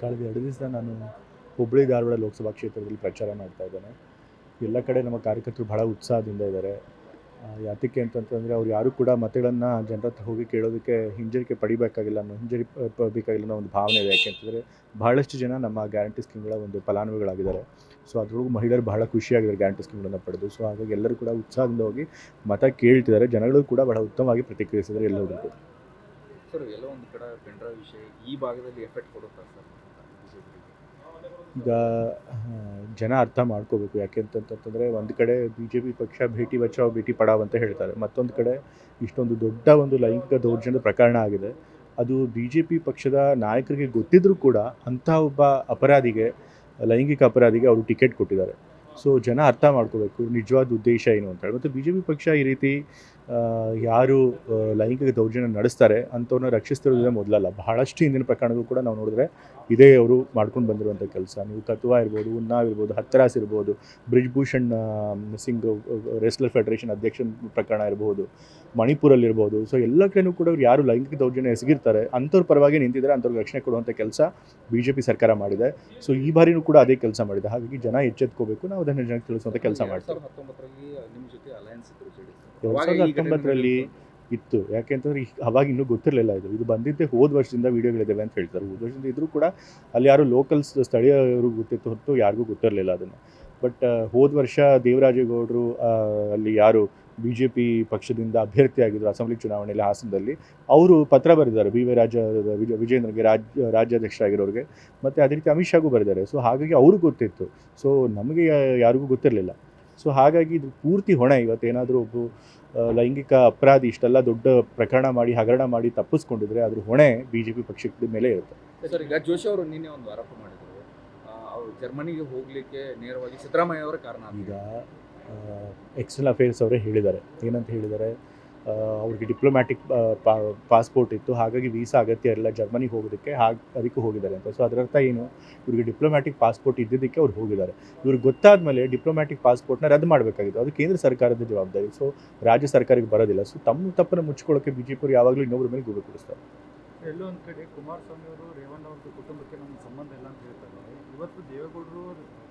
ಕಳೆದ ಎರಡು ದಿವಸ ನಾನು ಹುಬ್ಬಳ್ಳಿ ಧಾರವಾಡ ಲೋಕಸಭಾ ಕ್ಷೇತ್ರದಲ್ಲಿ ಪ್ರಚಾರ ಮಾಡ್ತಾ ಇದ್ದೇನೆ. ಎಲ್ಲ ಕಡೆ ನಮ್ಮ ಕಾರ್ಯಕರ್ತರು ಬಹಳ ಉತ್ಸಾಹದಿಂದ ಇದ್ದಾರೆ. ಯಾತಕ್ಕೆ ಅಂತಂತಂದರೆ ಅವ್ರು ಯಾರೂ ಕೂಡ ಮತಗಳನ್ನು ಜನರ ಹತ್ರ ಹೋಗಿ ಕೇಳೋದಕ್ಕೆ ಹಿಂಜರಿಕೆ ಪಡಿಬೇಕಾಗಿಲ್ಲ ಅನ್ನೋ ಹಿಂಜರಿ ಬೇಕಾಗಿಲ್ಲ ಅನ್ನೋ ಒಂದು ಭಾವನೆ ಇದೆ. ಯಾಕೆಂತಂದರೆ ಬಹಳಷ್ಟು ಜನ ನಮ್ಮ ಗ್ಯಾರಂಟಿ ಸ್ಕೀಮ್ಗಳ ಒಂದು ಫಲಾನುಭವಿಗಳಾಗಿದ್ದಾರೆ. ಸೊ ಅದ್ರೊಳಗೂ ಮಹಿಳೆಯರು ಬಹಳ ಖುಷಿಯಾಗಿದ್ದಾರೆ ಗ್ಯಾರಂಟಿ ಸ್ಕೀಮ್ಗಳನ್ನು ಪಡೆದು. ಸೊ ಹಾಗಾಗಿ ಎಲ್ಲರೂ ಕೂಡ ಉತ್ಸಾಹದಿಂದ ಹೋಗಿ ಮತ ಕೇಳ್ತಿದ್ದಾರೆ. ಜನಗಳು ಕೂಡ ಬಹಳ ಉತ್ತಮವಾಗಿ ಪ್ರತಿಕ್ರಿಯಿಸಿದ್ದಾರೆ ಎಲ್ಲರಿಗೂ ಸರ್ ಎಲ್ಲ ಒಂದು ಕಡೆ ವಿಷಯ ಈ ಭಾಗದಲ್ಲಿ ಎಫೆಕ್ಟ್ ಕೊಡುತ್ತಾ ಸರ್? ಈಗ ಜನ ಅರ್ಥ ಮಾಡ್ಕೋಬೇಕು. ಯಾಕೆ ಅಂತಂತಂತಂದರೆ ಒಂದು ಕಡೆ ಬಿ ಜೆ ಪಿ ಪಕ್ಷ ಭೇಟಿ ಬಚಾವ್ ಭೇಟಿ ಪಡಾವ್ ಅಂತ ಹೇಳ್ತಾರೆ. ಮತ್ತೊಂದು ಕಡೆ ಇಷ್ಟೊಂದು ದೊಡ್ಡ ಒಂದು ಲೈಂಗಿಕ ದೌರ್ಜನ್ಯದ ಪ್ರಕರಣ ಆಗಿದೆ. ಅದು ಬಿ ಜೆ ಪಿ ಪಕ್ಷದ ನಾಯಕರಿಗೆ ಗೊತ್ತಿದ್ರೂ ಕೂಡ ಅಂಥ ಒಬ್ಬ ಅಪರಾಧಿಗೆ, ಲೈಂಗಿಕ ಅಪರಾಧಿಗೆ ಅವರು ಟಿಕೆಟ್ ಕೊಟ್ಟಿದ್ದಾರೆ. ಸೊ, ಜನ ಅರ್ಥ ಮಾಡ್ಕೋಬೇಕು. ನಿಜವಾದ ಉದ್ದೇಶ ಏನು ಅಂತ ಹೇಳಿ. ಮತ್ತು ಬಿ ಜೆ ಪಿ ಪಕ್ಷ ಈ ರೀತಿ ಯಾರು ಲೈಂಗಿಕ ದೌರ್ಜನ್ಯ ನಡೆಸ್ತಾರೆ ಅಂಥವ್ರನ್ನ ರಕ್ಷಿಸ್ತಿರೋದೇ ಮೊದಲಲ್ಲ. ಬಹಳಷ್ಟು ಹಿಂದಿನ ಪ್ರಕರಣಗಳು ಕೂಡ ನಾವು ನೋಡಿದ್ರೆ ಇದೇ ಅವರು ಮಾಡ್ಕೊಂಡು ಬಂದಿರುವಂಥ ಕೆಲಸ. ನೀವು ಕತುವಾ ಇರ್ಬೋದು ಉನ್ನಾವ್ ಇರ್ಬೋದು ಹತ್ತರಾಸ್ ಇರ್ಬೋದು, ಬ್ರಿಜ್ಭೂಷಣ್ ಭೂಷಣ್ ಸಿಂಗ್ ರೆಸ್ಲರ್ ಫೆಡರೇಷನ್ ಅಧ್ಯಕ್ಷನ ಪ್ರಕರಣ ಇರ್ಬೋದು ಮಣಿಪುರಲ್ಲಿರ್ಬೋದು ಸೊ ಎಲ್ಲ ಕಡೆಯೂ ಕೂಡ ಅವ್ರು ಯಾರು ಲೈಂಗಿಕ ದೌರ್ಜನ್ಯ ಎಸಗಿರ್ತಾರೆ ಅಂಥವ್ರ ಪರವಾಗಿ ನಿಂತಿದ್ದಾರೆ ಅಂಥವ್ರಿಗೆ ರಕ್ಷಣೆ ಕೊಡುವಂಥ ಕೆಲಸ ಬಿ ಜೆ ಪಿ ಸರ್ಕಾರ ಮಾಡಿದೆ. ಸೊ ಈ ಬಾರಿನೂ ಕೂಡ ಅದೇ ಕೆಲಸ ಮಾಡಿದೆ. ಹಾಗಾಗಿ ಜನ ಎಚ್ಚೆತ್ಕೋಬೇಕು, ನಾವು ಅದನ್ನು ಜನಕ್ಕೆ ತಿಳಿಸುವಂಥ ಕೆಲಸ ಮಾಡ್ತೀವಿ. ಎರಡು ಸಾವಿರದ ಹತ್ತೊಂಬತ್ತರಲ್ಲಿ ಇತ್ತು. ಯಾಕೆಂತಂದ್ರೆ ಈಗ ಅವಾಗ ಇನ್ನೂ ಗೊತ್ತಿರಲಿಲ್ಲ ಇದು. ಇದು ಬಂದಿದ್ದೆ ಹೋದ ವರ್ಷದಿಂದ ವೀಡಿಯೋಗಳಿದ್ದಾವೆ ಅಂತ ಹೇಳ್ತಾರೆ. ಹೋದ ವರ್ಷದಿಂದ ಇದ್ರೂ ಕೂಡ ಅಲ್ಲಿ ಯಾರು ಲೋಕಲ್ಸ್ ಸ್ಥಳೀಯರು ಗೊತ್ತಿತ್ತು ಹೊರತು ಯಾರಿಗೂ ಗೊತ್ತಿರಲಿಲ್ಲ ಅದನ್ನು. ಬಟ್ ಹೋದ ವರ್ಷ ದೇವರಾಜೇಗೌಡರು ಅಲ್ಲಿ ಯಾರು ಬಿ ಜೆ ಪಿ ಪಕ್ಷದಿಂದ ಅಭ್ಯರ್ಥಿಯಾಗಿದ್ದರು ಅಸೆಂಬ್ಲಿ ಚುನಾವಣೆಯಲ್ಲಿ ಹಾಸನದಲ್ಲಿ ಅವರು ಪತ್ರ ಬರೆದಿದ್ದಾರೆ. ಬಿ ವಿ ರಾಜ ವಿಜ- ವಿಜೇಂದ್ರಗೆ ರಾಜ್ಯ ರಾಜ್ಯಾಧ್ಯಕ್ಷರಾಗಿರೋರಿಗೆ. ಮತ್ತು ಅದೇ ರೀತಿ ಅಮಿತ್ ಶಾಗೂ ಬರೆದಿದ್ದಾರೆ. ಸೊ ಹಾಗಾಗಿ ಅವ್ರಿಗೂ ಗೊತ್ತಿತ್ತು. ಸೊ ನಮಗೆ ಯಾರಿಗೂ ಗೊತ್ತಿರಲಿಲ್ಲ. ಸೊ ಹಾಗಾಗಿ ಇದು ಪೂರ್ತಿ ಹೊಣೆ. ಇವತ್ತೇನಾದರೂ ಒಬ್ಬ ಲೈಂಗಿಕ ಅಪರಾಧಿ ಇಷ್ಟೆಲ್ಲ ದೊಡ್ಡ ಪ್ರಕರಣ ಮಾಡಿ ಹಗರಣ ಮಾಡಿ ತಪ್ಪಿಸ್ಕೊಂಡಿದ್ರೆ ಅದ್ರ ಹೊಣೆ ಬಿ ಜೆ ಪಿ ಪಕ್ಷದ ಮೇಲೆ ಇರುತ್ತೆ. ಸರ್ ಈಗ ಜೋಶಿ ಅವರು ನಿನ್ನೆ ಒಂದು ಆರೋಪ ಮಾಡಿದ್ರು. ಅವರು ಜರ್ಮನಿಗೆ ಹೋಗಲಿಕ್ಕೆ ನೇರವಾಗಿ ಸಿದ್ದರಾಮಯ್ಯ ಅವರ ಕಾರಣ ಈಗ ಎಕ್ಸ್ಟರ್ನಲ್ ಅಫೇರ್ಸ್ ಅವರೇ ಹೇಳಿದ್ದಾರೆ. ಏನಂತ ಹೇಳಿದ್ದಾರೆ? ಅವ್ರಿಗೆ ಡಿಪ್ಲೊಮ್ಯಾಟಿಕ್ ಪಾಸ್ಪೋರ್ಟ್ ಇತ್ತು. ಹಾಗಾಗಿ ವೀಸಾ ಅಗತ್ಯ ಇರಲಿಲ್ಲ ಜರ್ಮನಿಗೆ ಹೋಗೋದಕ್ಕೆ ಹಾಗೆ ಅದಕ್ಕೆ ಹೋಗಿದ್ದಾರೆ ಅಂತ. ಸೊ ಅದರರ್ಥ ಏನು? ಇವರಿಗೆ ಡಿಪ್ಲೊಮ್ಯಾಟಿಕ್ ಪಾಸ್ಪೋರ್ಟ್ ಇದ್ದಿದ್ದಕ್ಕೆ ಅವ್ರು ಹೋಗಿದ್ದಾರೆ. ಇವ್ರಿಗೆ ಗೊತ್ತಾದ ಮೇಲೆ ಡಿಪ್ಲೊಮ್ಯಾಟಿಕ್ ಪಾಸ್ಪೋರ್ಟ್ನ ರದ್ದು ಮಾಡಬೇಕಾಗಿತ್ತು. ಅದು ಕೇಂದ್ರ ಸರ್ಕಾರದ ಜವಾಬ್ದಾರಿ. ಸೊ ರಾಜ್ಯ ಸರ್ಕಾರಕ್ಕೆ ಬರೋದಿಲ್ಲ. ಸೊ ತಮ್ಮ ತಪ್ಪನ್ನು ಮುಚ್ಚಿಕೊಳ್ಳೋಕೆ ಬಿ ಜೆ ಪಿ ಯಾವಾಗಲೂ ಇನ್ನೊಬ್ಬರ ಮೇಲೆ ಗುರು ಕೊಡಿಸ್ತಾರೆ. ಎಲ್ಲೋ ಒಂದು ಕಡೆ ಕುಮಾರಸ್ವಾಮಿ ಅವರು, ರೇವಣ್ಣ ಅವ್ರ ಕುಟುಂಬಕ್ಕೆ ನಮ್ಮ ಸಂಬಂಧ ಇಲ್ಲ ಅಂತ ಹೇಳ್ತಾರೆ ಇವತ್ತು ದೇವೇಗೌಡರು,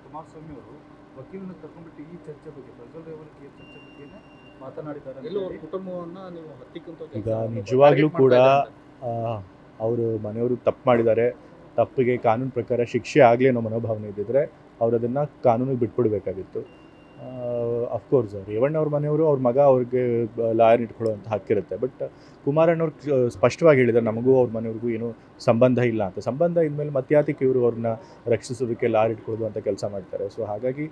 ಕುಮಾರಸ್ವಾಮಿ ಅವರು ವಕೀಲನ ಕರ್ಕೊಂಡ್ಬಿಟ್ಟು ಈ ಚರ್ಚೆ ಬಗ್ಗೆ, ಪ್ರಜ್ವಲ್ ರೇವಣ್ಣ ಚರ್ಚೆ ಬಗ್ಗೆನೇ ಮಾತನಾಡಿದ್ದಾರೆ ಎಲ್ಲೋ ಕುಟುಂಬವನ್ನ ನೀವು ಹತ್ತಿಕ್ಕಂತ ಈಗ ನಿಜವಾಗ್ಲೂ ಕೂಡ ಅವರು ಮನೆಯವರು ತಪ್ಪು ಮಾಡಿದ್ದಾರೆ. ತಪ್ಪಿಗೆ ಕಾನೂನು ಪ್ರಕಾರ ಶಿಕ್ಷೆ ಆಗಲಿ ಅನ್ನೋ ಮನೋಭಾವನೆ ಇದ್ದಿದ್ರೆ ಅವ್ರು ಅದನ್ನು ಕಾನೂನಿಗೆ ಬಿಟ್ಬಿಡ್ಬೇಕಾಗಿತ್ತು. ಅಫ್ಕೋರ್ಸ್ ರೇವಣ್ಣ ಅವ್ರ ಮನೆಯವರು ಅವ್ರ ಮಗ ಅವ್ರಿಗೆ ಲಾಯರ್ ಇಟ್ಕೊಳ್ಳೋವಂಥ ಹಕ್ಕಿರುತ್ತೆ ಬಟ್ ಕುಮಾರಣ್ಣವ್ರು ಕ- ಸ್ಪಷ್ಟವಾಗಿ ಹೇಳಿದ್ದಾರೆ ನಮಗೂ ಅವ್ರ ಮನೆಯವ್ರಿಗೂ ಏನೂ ಸಂಬಂಧ ಇಲ್ಲ ಅಂತ. ಸಂಬಂಧ ಇದ್ಮೇಲೆ ಮತ್ತೆ ಇವರು ಅವ್ರನ್ನ ರಕ್ಷಿಸೋದಕ್ಕೆ ಲಾಯರ್ ಇಟ್ಕೊಳ್ಳೋದು ಅಂತ ಕೆಲಸ ಮಾಡ್ತಾರೆ. ಸೊ ಹಾಗಾಗಿ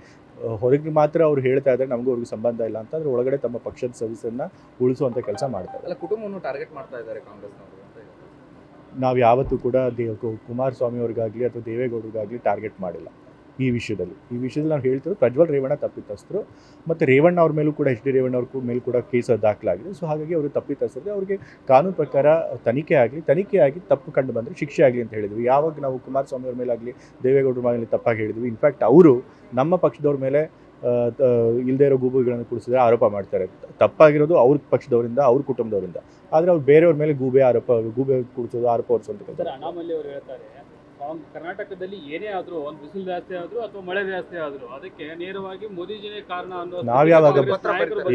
ಹೊರಗೆ ಮಾತ್ರ ಅವ್ರು ಹೇಳ್ತಾ ಇದ್ದಾರೆ ನಮಗೂ ಅವ್ರಿಗೆ ಸಂಬಂಧ ಇಲ್ಲ ಅಂತ ಅದ್ರ ಒಳಗಡೆ ತಮ್ಮ ಪಕ್ಷದ ಸದಸ್ಯರನ್ನ ಉಳಿಸುವಂಥ ಕೆಲಸ ಮಾಡ್ತಾರೆ. ಅಲ್ಲ ಕುಟುಂಬವನ್ನು ಟಾರ್ಗೆಟ್ ಮಾಡ್ತಾ ಇದ್ದಾರೆ ಕಾಂಗ್ರೆಸ್ನವರು ಅಂತ ನಾವು ಯಾವತ್ತೂ ಕೂಡ ದೇವ್ ಕು- ಕುಮಾರಸ್ವಾಮಿ ಅವ್ರಿಗಾಗಲಿ ಅಥವಾ ದೇವೇಗೌಡರಿಗಾಗಲಿ ಟಾರ್ಗೆಟ್ ಮಾಡಿಲ್ಲ. ಈ ವಿಷಯದಲ್ಲಿ. ಈ ವಿಷಯದಲ್ಲಿ ನಾವು ಹೇಳ್ತಿರೋದು ಪ್ರಜ್ವಲ್ ರೇವಣ್ಣ ತಪ್ಪಿತಸ್ಥರು ಮತ್ತು ರೇವಣ್ಣ ಅವ್ರ ಮೇಲೂ ಕೂಡ ಎಚ್ ಡಿ ರೇವಣ್ಣ ಅವ್ರ ಮೇಲೂ ಕೂಡ ಕೇಸ್ ದಾಖಲಾಗಿದೆ. ಸೊ ಹಾಗಾಗಿ ಅವರು ತಪ್ಪಿತಸ್ಥರಿಗೆ ಅವ್ರಿಗೆ ಕಾನೂನು ಪ್ರಕಾರ ತನಿಖೆ ಆಗಲಿ ತನಿಖೆ ಆಗಿ ತಪ್ಪು ಕಂಡು ಬಂದರೆ ಶಿಕ್ಷೆ ಆಗಲಿ ಅಂತ ಹೇಳಿದ್ವಿ. ಯಾವಾಗ ನಾವು ಕುಮಾರಸ್ವಾಮಿ ಅವ್ರ ಮೇಲಾಗಲಿ ದೇವೇಗೌಡರ ಮೇಲೆ ತಪ್ಪಾಗಿ ಹೇಳಿದ್ವಿ. ಇನ್ಫ್ಯಾಕ್ಟ್ ಅವರು ನಮ್ಮ ಪಕ್ಷದವ್ರ ಮೇಲೆ ಇಲ್ಲದೇ ಇರೋ ಗೂಬೆಗಳನ್ನು ಕುಡಿಸಿದ್ರೆ ಆರೋಪ ಮಾಡ್ತಾರೆ. ತಪ್ಪಾಗಿರೋದು ಅವ್ರ ಪಕ್ಷದವರಿಂದ ಅವ್ರ ಕುಟುಂಬದವರಿಂದ. ಆದರೆ ಅವ್ರು ಬೇರೆಯವ್ರ ಮೇಲೆ ಗೂಬೆ ಆರೋಪ ಗೂಬೆ ಕುಡಿಸೋದು ಆರೋಪ ಹೊರಿಸುವಂಥ ಅವರು ಕರ್ನಾಟಕದಲ್ಲಿ ಏನೇ ಆದ್ರೂ ಒಂದು ಬಿಸಿಲು ಜಾಸ್ತಿ ಆದ್ರೂ ಅಥವಾ ಮಳೆ ಜಾಸ್ತಿ ಆದ್ರೂ ಅದಕ್ಕೆ ನೇರವಾಗಿ ಮೋದಿಜಿನೇ ಕಾರಣ ಅನ್ನೋ ನಾವ್ ಯಾವಾಗ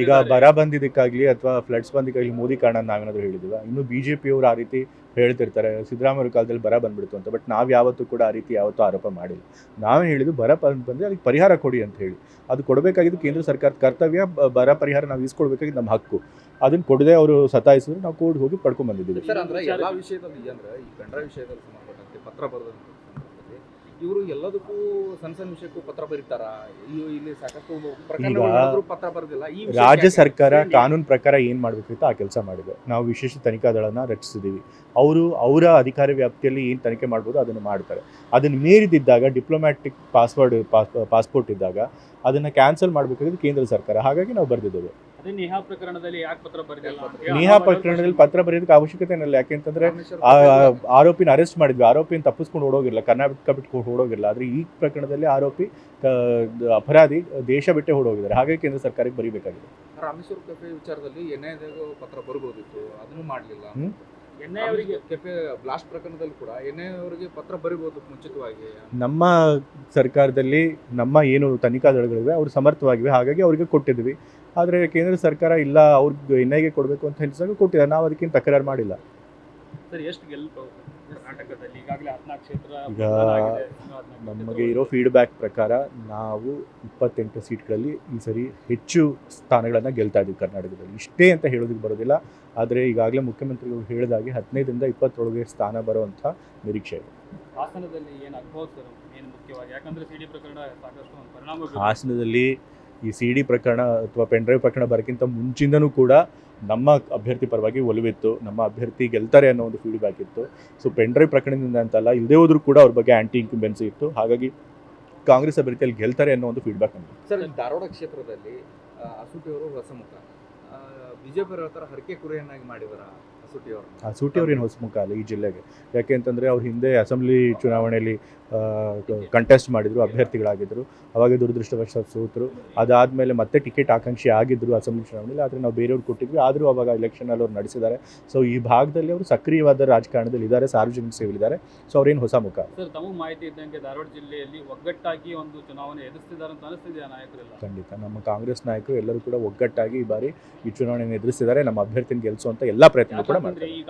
ಈಗ. ಬರ ಬಂದಿದ್ದಕ್ಕಾಗ್ಲಿ ಅಥವಾ ಫ್ಲಡ್ಸ್ ಬಂದಿದ್ದಾಗಲಿ ಮೋದಿ ಕಾರಣ ನಾವೇನಾದ್ರು ಹೇಳಿದ್ವಿ ಇನ್ನು ಬಿಜೆಪಿ ಪಿಯವರು ಆ ರೀತಿ ಹೇಳ್ತಿರ್ತಾರೆ ಸಿದ್ದರಾಮಯ್ಯ ಕಾಲದಲ್ಲಿ ಬರ ಬಂದ್ಬಿಡ್ತು ಅಂತ ಬಟ್ ನಾವು ಯಾವತ್ತೂ ಕೂಡ ಆ ರೀತಿ ಯಾವತ್ತೂ ಆರೋಪ ಮಾಡಿಲ್ಲ. ನಾವೇ ಹೇಳಿದ್ದು ಬರ ಬಂದರೆ ಅದಕ್ಕೆ ಪರಿಹಾರ ಕೊಡಿ ಅಂತ ಹೇಳಿ. ಅದು ಕೊಡಬೇಕಾಗಿದ್ದು ಕೇಂದ್ರ ಸರ್ಕಾರದ ಕರ್ತವ್ಯ ಬರ ಪರಿಹಾರ ನಾವು ಇಸ್ಕೊಳ್ಬೇಕಾಗಿದ್ದು ನಮ್ಮ ಹಕ್ಕು. ಅದನ್ನು ಕೊಡದೆ ಅವರು ಸತಾಯಿಸಿದ್ರು ನಾವು ಕೋರ್ಟ್ ಹೋಗಿ ಪಡ್ಕೊಂಡ್ ಬಂದಿದ್ದೀವಿ. ಸರ್ ಅಂದ್ರೆ ಎಲ್ಲಾ ವಿಷಯದಲ್ಲಿ ಅಂದ್ರೆ ಈ ಗಂಡ್ರ ವಿಷಯದಲ್ಲಿ ಸಂಬಂಧಪಟ್ಟಂತೆ ಪತ್ರ ಬರೆದ ಇವರು ಎಲ್ಲದಕ್ಕೂ ಸಣ್ಣ ಸಣ್ಣ ವಿಷಯಕ್ಕೂ ಪತ್ರ ಬರೀತಾರ? ಇಲ್ಲಿ ಸಾಕಷ್ಟು ಪತ್ರ ಬರೆದಿಲ್ಲ. ಈ ರಾಜ್ಯ ಸರ್ಕಾರ ಕಾನೂನು ಪ್ರಕಾರ ಏನು ಮಾಡಬೇಕಿತ್ತು ಆ ಕೆಲಸ ಮಾಡಿದೆ. ನಾವು ವಿಶೇಷ ತನಿಖಾ ದಳನ ರಚಿಸಿದ್ದೀವಿ ಅವರು ಅವರ ಅಧಿಕಾರ ವ್ಯಾಪ್ತಿಯಲ್ಲಿ ಏನು ತನಿಖೆ ಮಾಡ್ಬೋದು ಅದನ್ನು ಮಾಡ್ತಾರೆ. ಅದನ್ನು ಮೀರಿದಿದ್ದಾಗ ಡಿಪ್ಲೊಮ್ಯಾಟಿಕ್ ಪಾಸ್ವರ್ಡ್ ಪಾಸ್ಪೋರ್ಟ್ ಇದ್ದಾಗ ಅದನ್ನು ಕ್ಯಾನ್ಸಲ್ ಮಾಡಬೇಕಾಗಿದ್ದು ಕೇಂದ್ರ ಸರ್ಕಾರ. ಹಾಗಾಗಿ ನಾವು ಬರೆದಿದ್ದೇವೆ. ನೇಹಾ ಪ್ರಕರಣದಲ್ಲಿ ಯಾಕೆ ಪತ್ರ ಬರೆದಿಲ್ಲ? ನೇಹಾ ಪ್ರಕರಣದಲ್ಲಿ ಪತ್ರ ಬರೆಯೋದಕ್ಕೆ ಅವಶ್ಯಕತೆ ಏನಿಲ್ಲ. ಯಾಕೆಂತಂದ್ರೆ ಆರೋಪಿನ ಅರೆಸ್ಟ್ ಮಾಡಿದ್ವಿ. ಆರೋಪಿನ ತಪ್ಪಿಸ್ಕೊಂಡು ಓಡೋಗಿರಲ್ಲ ಕರ್ನಾಟಕ ಬಿಟ್ಟು ಓಡೋಗಿರಲ್ಲ ಆದರೆ ಈ ಪ್ರಕರಣದಲ್ಲಿ ಆರೋಪಿ ಅಪರಾಧಿ ದೇಶ ಬಿಟ್ಟೆ ಓಡೋಗಿದ್ದಾರೆ. ಹಾಗಾಗಿ ಕೇಂದ್ರ ಸರ್ಕಾರಕ್ಕೆ ಬರೀಬೇಕಾಗಿದೆ. ರಾಮೇಶ್ವರ ಕೆಫೆ ವಿಚಾರದಲ್ಲಿ ಎನ್ಐದಾಗ ಪತ್ರ ಬರ್ಬೋದಿತ್ತು ಅದನ್ನು ಮಾಡಲಿಲ್ಲ. ಹ್ಮ್. ಅವರಿಗೆ ಕೆಫೆ ಬ್ಲಾಸ್ಟ್ ಪ್ರಕರಣದಲ್ಲಿ ಕೂಡ ಅವರಿಗೆ ಪತ್ರ ಬರಿಬಹುದು ಮುಂಚಿತವಾಗಿ. ನಮ್ಮ ಸರ್ಕಾರದಲ್ಲಿ ನಮ್ಮ ಏನು ತನಿಖಾ ದಳಗಳಿವೆ ಅವರು ಸಮರ್ಥವಾಗಿವೆ. ಹಾಗಾಗಿ ಅವರಿಗೆ ಕೊಟ್ಟಿದ್ವಿ. ಆದರೆ ಕೇಂದ್ರ ಸರ್ಕಾರ ಇಲ್ಲ ಅವ್ರಿಗೆ ಎನ್ ಐಗೆ ಕೊಡಬೇಕು ಅಂತ ಹೇಳಿದಾಗ ಕೊಟ್ಟಿದ್ದಾರೆ ನಾವು ಅದಕ್ಕಿಂತ ತಕರಾರು ಮಾಡಿಲ್ಲ. ಈಗ ನಮಗೆ ಇರೋ ಫೀಡ್ಬ್ಯಾಕ್ ಪ್ರಕಾರ ನಾವು ಇಪ್ಪತ್ತೆಂಟು ಸೀಟ್ಗಳಲ್ಲಿ ಈ ಸರಿ ಹೆಚ್ಚು ಸ್ಥಾನಗಳನ್ನು ಗೆಲ್ತಾ ಇದ್ದೀವಿ ಕರ್ನಾಟಕದಲ್ಲಿ. ಇಷ್ಟೇ ಅಂತ ಹೇಳೋದಕ್ಕೆ ಬರೋದಿಲ್ಲ. ಆದರೆ ಈಗಾಗಲೇ ಮುಖ್ಯಮಂತ್ರಿಗಳು ಹೇಳಿದಾಗೆ ಹದಿನೈದರಿಂದ ಇಪ್ಪತ್ತೊಳಗೆ ಸ್ಥಾನ ಬರುವಂಥ ನಿರೀಕ್ಷೆ ಇದೆ. ಹಾಸನದಲ್ಲಿ ಏನು ಅನುಭವ ಏನು ಮುಖ್ಯವಾಗಿ. ಯಾಕಂದ್ರೆ ಸಿ ಡಿ ಪ್ರಕರಣ ಸಾಕಷ್ಟು ಒಂದು ಪರಿಣಾಮ ಹಾಸನದಲ್ಲಿ ಈ ಸಿ ಡಿ ಪ್ರಕರಣ ಅಥವಾ ಪೆನ್ಡ್ರೈವ್ ಪ್ರಕರಣ ಬರೋಕ್ಕಿಂತ ಮುಂಚಿಂದನೂ ಕೂಡ ನಮ್ಮ ಅಭ್ಯರ್ಥಿ ಪರವಾಗಿ ಒಲವಿತ್ತು ನಮ್ಮ ಅಭ್ಯರ್ಥಿ ಗೆಲ್ತಾರೆ ಅನ್ನೋ ಒಂದು ಫೀಡ್ಬ್ಯಾಕ್ ಇತ್ತು. ಸೊ ಪೆನ್ಡ್ರೈವ್ ಪ್ರಕರಣದಿಂದ ಅಂತಲ್ಲ ಇಲ್ಲದೇ ಹೋದ್ರೂ ಕೂಡ ಅವ್ರ ಬಗ್ಗೆ ಆ್ಯಂಟಿ ಇನ್ಕ್ಯುಬೆನ್ಸಿ ಇತ್ತು. ಹಾಗಾಗಿ ಕಾಂಗ್ರೆಸ್ ಅಭ್ಯರ್ಥಿಯಲ್ಲಿ ಗೆಲ್ತಾರೆ ಅನ್ನೋ ಒಂದು ಫೀಡ್ಬ್ಯಾಕ್ ನಮಗೆ. ಸರ್ ಧಾರವಾಡ ಕ್ಷೇತ್ರದಲ್ಲಿ ಆ, ಹೊಸ ಅವ್ರ ಹತ್ರ ಹರಕೆ ಕುರಿಯನ್ನಾಗಿ ಮಾಡಿದಾರ? ಅಸೂಟಿ ಅವ್ರನ್ನ ಆ ಸೂಟಿ ಅವ್ರೇನು ಹೊಸಮುಖ ಅಲ್ಲ ಈ ಜಿಲ್ಲೆಗೆ. ಯಾಕೆ ಅಂತಂದರೆ ಅವ್ರು ಹಿಂದೆ ಅಸೆಂಬ್ಲಿ ಚುನಾವಣೆಯಲ್ಲಿ ಕಂಟೆಸ್ಟ್ ಮಾಡಿದ್ರು ಅಭ್ಯರ್ಥಿಗಳಾಗಿದ್ದರು ಅವಾಗ ದುರದೃಷ್ಟವಶ ಸೋತರು. ಅದಾದಮೇಲೆ ಮತ್ತೆ ಟಿಕೆಟ್ ಆಕಾಂಕ್ಷಿ ಆಗಿದ್ದರು ಅಸೆಂಬ್ಲಿ ಚುನಾವಣೆಯಲ್ಲಿ ಆದರೆ ನಾವು ಬೇರೆಯವ್ರು ಕೊಟ್ಟಿದ್ವಿ. ಆದರೂ ಅವಾಗ ಎಲೆಕ್ಷನಲ್ಲಿ ಅವ್ರು ನಡೆಸಿದ್ದಾರೆ. ಸೊ ಈ ಭಾಗದಲ್ಲಿ ಅವರು ಸಕ್ರಿಯವಾದ ರಾಜಕಾರಣದಲ್ಲಿ ಇದ್ದಾರೆ ಸಾರ್ವಜನಿಕ ಸೇವೆಲಿದ್ದಾರೆ ಸೊ ಅವ್ರೇನು ಹೊಸ ಮುಖ. ಸರ್ ತಮಗೆ ಮಾಹಿತಿ ಇದ್ದಂಗೆ ಧಾರವಾಡ ಜಿಲ್ಲೆಯಲ್ಲಿ ಒಗ್ಗಟ್ಟಾಗಿ ಒಂದು ಚುನಾವಣೆ ಎದುರಿಸ್ತಿದ್ದಾರೆ ಅಂತ ಅನಿಸ್ತಿದೆಯಾ ನಾಯಕರೆಲ್ಲ? ಖಂಡಿತ. ನಮ್ಮ ಕಾಂಗ್ರೆಸ್ ನಾಯಕರು ಎಲ್ಲರೂ ಕೂಡ ಒಗ್ಗಟ್ಟಾಗಿ ಈ ಬಾರಿ ಈ ಚುನಾವಣೆಯನ್ನು ಎದುರಿಸಿದ್ದಾರೆ ನಮ್ಮ ಅಭ್ಯರ್ಥಿನ ಗೆಲ್ಲಿಸುವಂಥ ಎಲ್ಲ ಪ್ರಯತ್ನ ಕೂಡ ಯಾಕಂದ್ರೆ ಮಾಡ್ತಾರೆ ಈಗ